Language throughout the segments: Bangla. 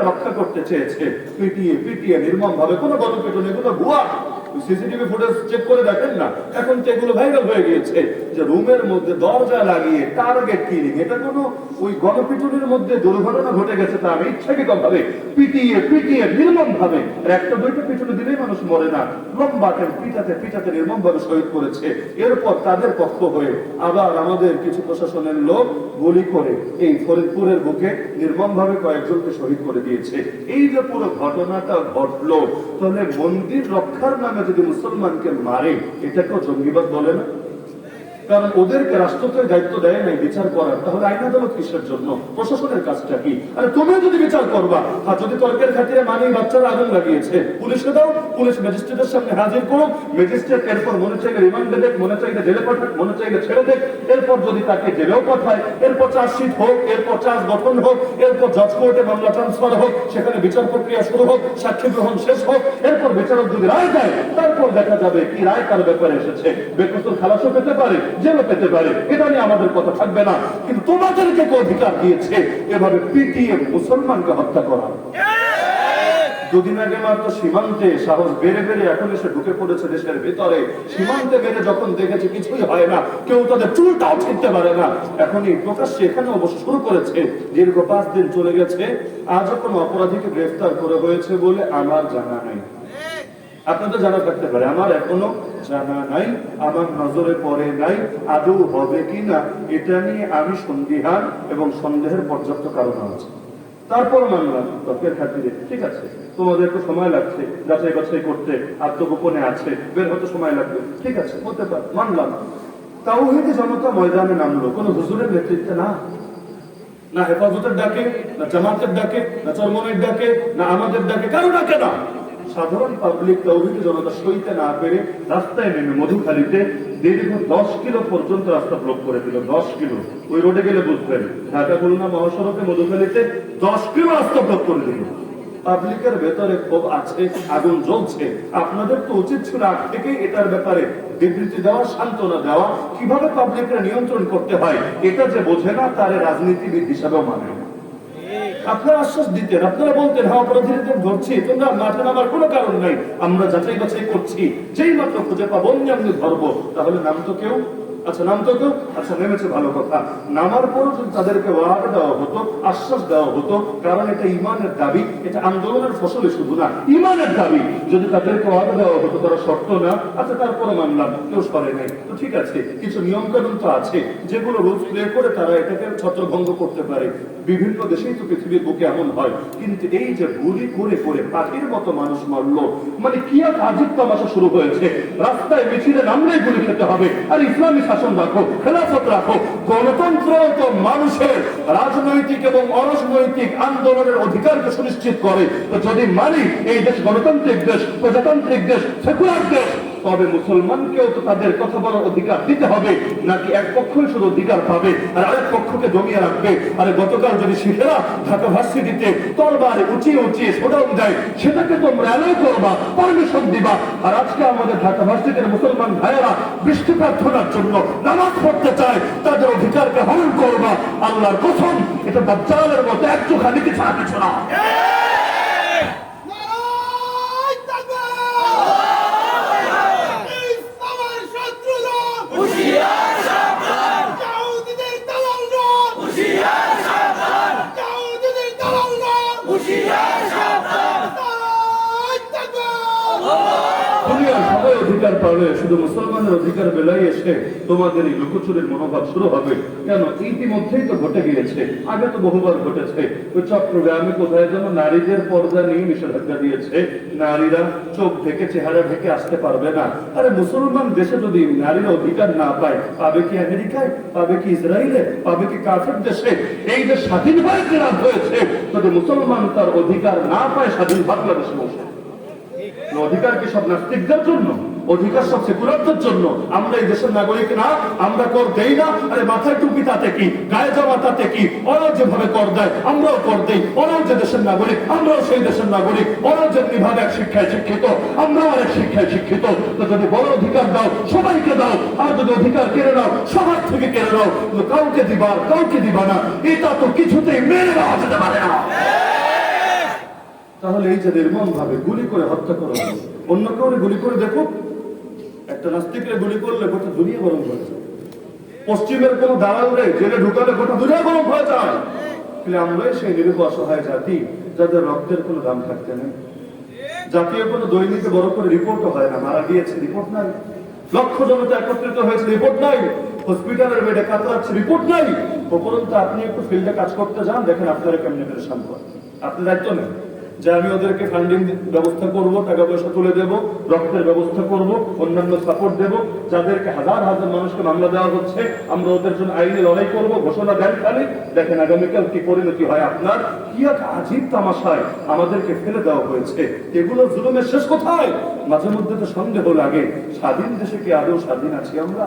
অধিকারকে রক্ষা করতে চেয়েছে। পিটিয়ে পিটিয়ে নির্মম ভাবে কোনো গণপিটন এগুলো ভুয়া। সিসিটিভি ফুটেজ চেক করে দেখেন না। এখন তো এগুলো ভাইরাল হয়ে গিয়েছে। যে রুমের মধ্যে দরজা লাগিয়ে টার্গেট কিলিং, এটা কোনো ওই গণপিটুনির মধ্যে দুর্ঘটনা ঘটে গেছে তা আমি ইচ্ছাকৃত ভাবে পিটিয়ে পিটিয়ে নির্মম ভাবে একটা দুইটা পিছনে দিলেই মানুষ মরে না। লম্বা কেন পিটাতে পিটাতে নির্মম ভাবে শহীদ করেছে। এরপর তাদের পক্ষ হয়ে আবার আমাদের কিছু প্রশাসনের লোক গুলি করে এই ফরিদপুরের বুকে নির্মম ভাবে কয়েকজনকে শহীদ করে দিয়েছে। এই যে পুরো ঘটনাটা ঘটলো, তাহলে মন্দির রক্ষার নামে যদি মুসলমানকে মারে, এটাকেও জঙ্গিবাদ বলে না? কারণ ওদেরকে রাষ্ট্রকে দায়িত্ব দেয় নাই, বিচার করার। তাহলে আইন আদালত কিসের জন্য? প্রশাসনের কাজটা কি? আরে তুমিও যদি বিচার করবা, আর যদি তর্কের খাতিরে মানে বাচ্চারা আগুন লাগিয়েছে পুলিশকে দাও, পুলিশ ম্যাজিস্ট্রেটের সামনে হাজির করো ম্যাজিস্ট্রেট এরপর মনে চাইলে রিমান্ডে দেখ, মনে চাইলে জেলে পাঠাক, মনে চাইলে ছেড়ে দেখ, এরপর যদি তাকে জেলেও পাঠায়, এরপর চার্জশিট হোক, এরপর চার্জ গঠন হোক, এরপর জজ কোর্টে মামলা ট্রান্সফার হোক, সেখানে বিচার প্রক্রিয়া শুরু হোক, সাক্ষী গ্রহণ শেষ হোক, এরপর বিচারক যদি রায় দেয়, তারপর দেখা যাবে কি রায় তার ব্যাপারে এসেছে। বেকসুর খালাসও পেতে পারে জেলও পেতে পারে। এটা নিয়ে আমাদের কথা থাকবে না। কিন্তু তোমাদেরকে কে অধিকার দিয়েছে এভাবে পিটিয়ে মুসলমানকে হত্যা করা। দুদিন আগে মাত্র সীমান্তে সাহস বেড়ে বেড়ে এখন এসে ঢুকে পড়েছে দেশের ভিতরে। সীমান্তে বেড়ে যখন দেখেছে কিছুই হয় না, কেউ তাদের চুলটাও ছিঁড়তে পারে না। এখনই প্রকাশ্যে এখানে অবশ্য শুরু করেছে। দীর্ঘ পাঁচ দিন চলে গেছে। আজও কোনো অপরাধীকে গ্রেফতার করে হয়েছে বলে আমার জানা নাই। আপনাদের জানা থাকতে পারে, আমার এখনও জানা নাই, আমার নজরে পড়ে নাই, আদৌ হবে কি না এটা নিয়ে আমি সন্দিহান এবং সন্দেহের পর্যাপ্ত কারণ আছে। তারপর মানলাম তর্কের খাতিরে, ঠিক আছে, তোমাদের একটু সময় লাগছে, যাচাই বাছাই করতে, আত্মগোপনে আছে, বের হতে সময় লাগবে, ঠিক আছে, হতে পারে, মানলাম। তাও হইতে জনতা ময়দানে নামলো, কোন হুজুরের নেতৃত্বে না। না হেফাজতের ডাকে, না জামাতের ডাকে, না চরমনের ডাকে, না আমাদের ডাকে, কারও ডাকে না। সাধারণ পাবলিক তৌহিদ জনতা সইতে না পেরে রাস্তায় নেমে মধুখালীতে দীর্ঘ দশ কিলো পর্যন্ত রাস্তা ব্লক করে দিল, দশ কিলো। ওই রোডে গেলে বুঝবেন, ঢাকা খুলনা মহাসড়কে মধুখালীতে দশ কিলো রাস্তা ব্লক করে দিল। পাবলিকের ভেতরে ক্ষোভ আছে, আগুন জ্বলছে। আপনাদের তো উচিত ছিল আগ থেকেই এটার ব্যাপারে বিবৃতি দেওয়া, সান্ত্বনা দেওয়া। কীভাবে পাবলিকরা নিয়ন্ত্রণ করতে হয়, এটা যে বোঝে না, তার রাজনীতিবিদ হিসাবেও মানে। আপনারা আশ্বাস দিতেন, আপনারা বলতেন হ্যাঁ অপরাধীদের ধরছি, তোমরা মাঠে নামার কোনো কারণ নাই, আমরা যাচাই বাছাই করছি, যেই মাত্র খুঁজে পাবো আমি ধরবো। তাহলে নাম তো কেউ আচ্ছা নাম তো আচ্ছা নেমেছে, ভালো কথা। নামার পরও যদি তাদেরকে ওয়াদা দেওয়া হতো, আশ্বাস দেওয়া হতো, কারণ এটা ইমানের দাবি, এটা আন্দোলনের ফসলে শুধু না, ইমানের দাবি। যদি তাদেরকে ওয়াদা দেওয়া হতো, তারা শর্ত না আচ্ছা তারপরে মানলাম কেউ সরে নাই। তো ঠিক আছে, কিছু নিয়ম কানুন তো আছে, যেগুলো রুলস প্লে করে তারা এটাকে ছত্রভঙ্গ করতে পারে। বিভিন্ন দেশেই তো পৃথিবীর বুকে এমন হয়, কিন্তু এই যে গুলি করে করে পাখির মতো মানুষ মারলো মানে কি এক আজব তামাশা শুরু হয়েছে। রাস্তায় মিছিলে নামলেই গুলি খেতে হবে, আর ইসলামী শাসন রাখো, খেলাফত রাখো। গণতন্ত্র তো মানুষের রাজনৈতিক এবং অরাজনৈতিক আন্দোলনের অধিকারকে সুনিশ্চিত করে। তো যদি মানি, এই দেশ গণতান্ত্রিক দেশ, প্রজাতান্ত্রিক দেশ, সেকুলার দেশ তবে মুসলমানকেও তো তাদের কথা বলার অধিকার দিতে হবে, নাকি এক পক্ষই শুধু অধিকার পাবে আর আরেক পক্ষকে জমিয়ে রাখবে? আরে গতকাল যদি শিখেরা ঢাকা ভার্সিটিতে তরবারে উঁচিয়ে উঁচিয়ে শোডাউন দেয়, সেটাকে তোমরা অ্যালাউ করবা, পারমিশন দিবা। আর আজকে আমাদের ঢাকা ভার্সিটির মুসলমান ভাইয়েরা বৃষ্টি প্রার্থনার জন্য নামাজ পড়তে চায়, তাদের অধিকারকে হরণ করবা। আল্লাহর কথম এটা বাচ্চালের মতো একটুখানি কিছু আর কিছু না। অধিকার পাবে শুধু মুসলমানের অধিকার বেলায় এসে তোমাদের এই লুকোচুরির মনোভাব শুরু হবে। কেন? ইতিমধ্যেই তো ঘটে গিয়েছে। আগে তো বহুবার ঘটেছে। ওই চট্টগ্রামে কোথায় যেন নারীদের পর্দা নিয়ে নিষেধাজ্ঞা দিয়েছে। নারীরা চোখ ঢেকে চেহারা ঢেকে আসতে পারবে না। আরে মুসলমান দেশে যদি নারীরা অধিকার না পায়, পাবে কি আমেরিকায়? পাবে কি ইসরায়েলে? পাবে কি কাফের দেশে? এই যে স্বাধীন হয়ে জেরাদ হয়েছে, যদি মুসলমান তার অধিকার না পায়, স্বাধীন বাংলাদেশে বসে। অধিকার কি সব নাস্তিকদের জন্য? অধিকার সব সেকুলারদের জন্য। আমরা এই দেশের নাগরিক না, আমরা কর দেই না, আরে মাথায় টুপি তাতে কি? গায়ে জামা তাতে কি? ওরাও যেভাবে কর দেয়, আমরাও কর দেই। ওরাও যে দেশের নাগরিক, আমরাও সেই দেশের নাগরিক। ওরাও যেমনি ভাবে এক শিক্ষায় শিক্ষিত, আমরাও আরেক শিক্ষায় শিক্ষিত। যদি বড় অধিকার দাও, সবাইকে দাও। আর যদি অধিকার কেড়ে নাও, সবার থেকে কেড়ে নাও। কাউকে দিবা কাউকে দিবা না। এটা তো কিছুতেই মেনে নেওয়া যেতে পারে না। তাহলে এই যে নির্মম ভাবে গুলি করে হত্যা করা অন্য কাউরে গুলি করে দেখো একটা নাস্তিকরে গুলি করলে গোটা দুনিয়া গরম হয়ে যায়। পশ্চিমের কোন দালালরে জেলে ঢুকালে গোটা দুনিয়া গরম হয়ে যায়। তাহলে আমরাই সেই নিরীহ অসহায় জাতি, যাদের রক্তের কোনো দাম থাকতে নেই। জাতীয় কোনো দৈনিকে বড় করে রিপোর্টও হয় না, মারা গিয়েছে, রিপোর্ট নাই। লক্ষ জনতা একত্রিত হয়েছে, রিপোর্ট নাই। হসপিটালের বেডে কাতরাচ্ছে রিপোর্ট নাই। উপরন্তু আপনি একটু ফিল্ডে কাজ করতে যান, দেখেন আপনারা কেমনি পেরেশান করেন আপনি দায়িত্ব নেন। যে আমি ওদেরকে ফান্ডিং ব্যবস্থা করব, টাকা পয়সা তুলে দেব, রক্তের ব্যবস্থা করব, অন্যান্য সাপোর্ট দেব, যাদেরকে হাজার হাজার মানুষকে মামলা দেওয়া হচ্ছে, আমরা ওদের জন্য আইনে লড়াই করব, ঘোষণা দেন খালি। দেখেন আগামীকাল কি পরিণতি হয় আপনার? কি এক আজীব তামাশায় আমাদেরকে ফেলে দেওয়া হয়েছে। এগুলো জুলুমের শেষ কোথায়? মাঝে মধ্যে তো সন্দেহ লাগে, স্বাধীন দেশে কি আদৌ স্বাধীন আছি আমরা?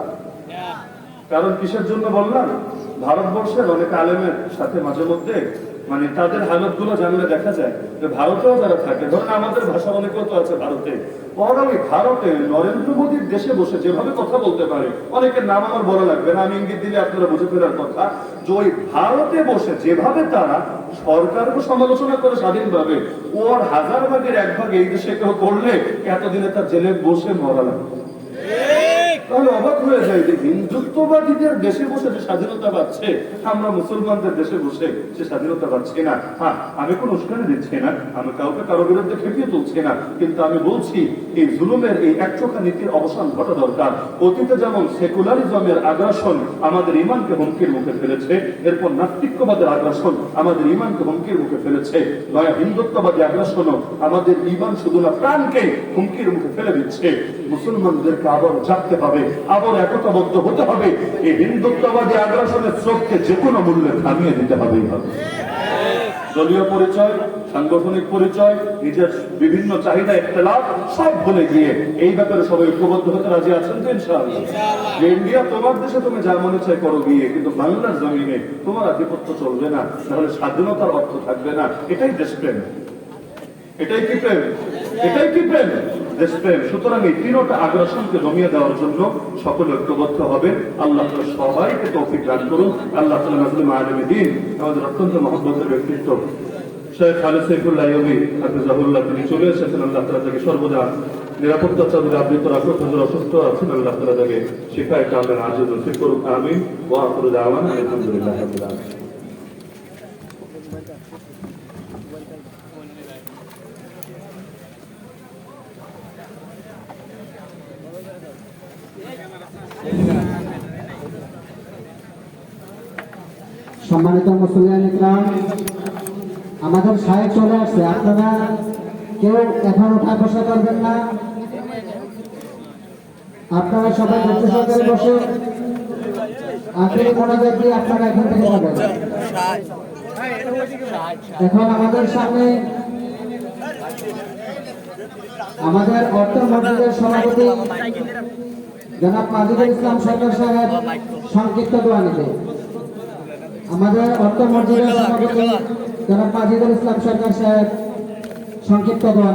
কারণ কিসের জন্য বললাম? ভারতবর্ষের অনেক আলেমের সাথে মাঝে মধ্যে মানে তাদের হালতগুলো জানলে দেখা যায় যে ভারতেও যারা থাকে। ধরেন আমাদের ভাষা অনেকেও তো আছে ভারতে। ওরা ওই ভারতে নরেন্দ্র মোদীর দেশে বসে যেভাবে কথা বলতে পারে, অনেকের নাম আমার বলা লাগবে না, আমি ইঙ্গিত দিলে আপনারা বুঝে ফেরার কথা। যে ওই ভারতে বসে যেভাবে তারা সরকারকে সমালোচনা করে স্বাধীনভাবে, ওর হাজার ভাগের এক ভাগ এই দেশে কেউ করলে এতদিনে তার জেলে বসে মরা লাগবে। তাহলে অবাক হয়ে যায় যে হিন্দুত্ববাদীদের দেশে বসে যে স্বাধীনতা পাচ্ছে আমরা মুসলমানদের দেশে বসে সে স্বাধীনতা পাচ্ছি না। হ্যাঁ আমি কোনো উস্কানি দিচ্ছি না, আমি কাউকে কারও বিরুদ্ধে খেপিয়ে তুলছি না, কিন্তু আমি বলছি এই জুলুমের এই একচোখা নীতির অবসান ঘটা দরকার। অতীতে যেমন সেকুলারিজমের আগ্রাসন আমাদের ইমানকে হুমকির মুখে ফেলেছে, এরপর নাস্তিক্যবাদের আগ্রাসন আমাদের ইমানকে হুমকির মুখে ফেলেছে। নয়া হিন্দুত্ববাদী আগ্রাসনও আমাদের ইমান শুধু না, প্রাণকে হুমকির মুখে ফেলে দিচ্ছে। মুসলমানদেরকে আবার জাগতে হবে, আবার একতাবদ্ধ হতে হবে। এই হিন্দুত্ববাদী আগ্রাসনের স্রোতকে যে কোনো মূল্যে থামিয়ে দিতে হবেই হবে। দলীয় পরিচয় সাংগঠনিক পরিচয় নিজের বিভিন্ন চাহিদা লাভ সব ভুলে গিয়ে এই ব্যাপারে সবাই ঐক্যবদ্ধ হতে রাজি আছেন তো ইনশাআল্লাহ। যে ইন্ডিয়া তোমার দেশে তুমি যা মনে চাই করো গিয়ে কিন্তু বাংলার জমিনে তোমার আধিপত্য চলবে না তাহলে স্বাধীনতার অর্থ থাকবে না। এটাই দেশপ্রেম এটাই কি প্রেম? এটাই কি প্রেম? দেশপ্রেম। সুতরাং এই তিনটা আগ্রাসনকে দমিয়ে দেওয়ার জন্য সকলে ঐক্যবদ্ধ হবে। আল্লাহ সবাইকে তৌফিক দান করুন। আল্লাহ নাজরুল আলমী দিন। আমাদের অত্যন্ত মহব্বতের ব্যক্তিত্ব শেখ খালেদ সাইফুল্লাহ ইয়বি হাফিজাহুল্লাহ, তিনি চলে এসেছেন। আল্লাহ তাআলা তাকে সর্বদা নিরাপত্তা চাদরে আবৃত রাখুক। হুজুর অসুস্থ আছেন। আল্লাহ তাআলা তাকে শিফায়ে কামেল আজিজ নসিব করুক। আমিন। ওয়া আখিরু দাওয়ানা আলহামদুলিল্লাহি সম্মানিত মুসলিম ইকরাম, আমাদের সাহেব চলে আসছে। আপনারা কেউ এখন উঠা বসা করবেন না। আপনারা সবাই ধৈর্য সহকারে বসে আখেরি মোনাজাত দিয়ে আপনারা এখান থেকে যাবেন। এখন আমাদের সামনে আমাদের অর্থ মসজিদের সভাপতি জনাব মাজিদুল ইসলাম সরকার সাহেব সংক্ষিপ্ত দোয়া নিবে। আমাদের অর্থ যারা মাজিদুল ইসলাম সরকার সাহেব সংক্ষিপ্ত দেওয়া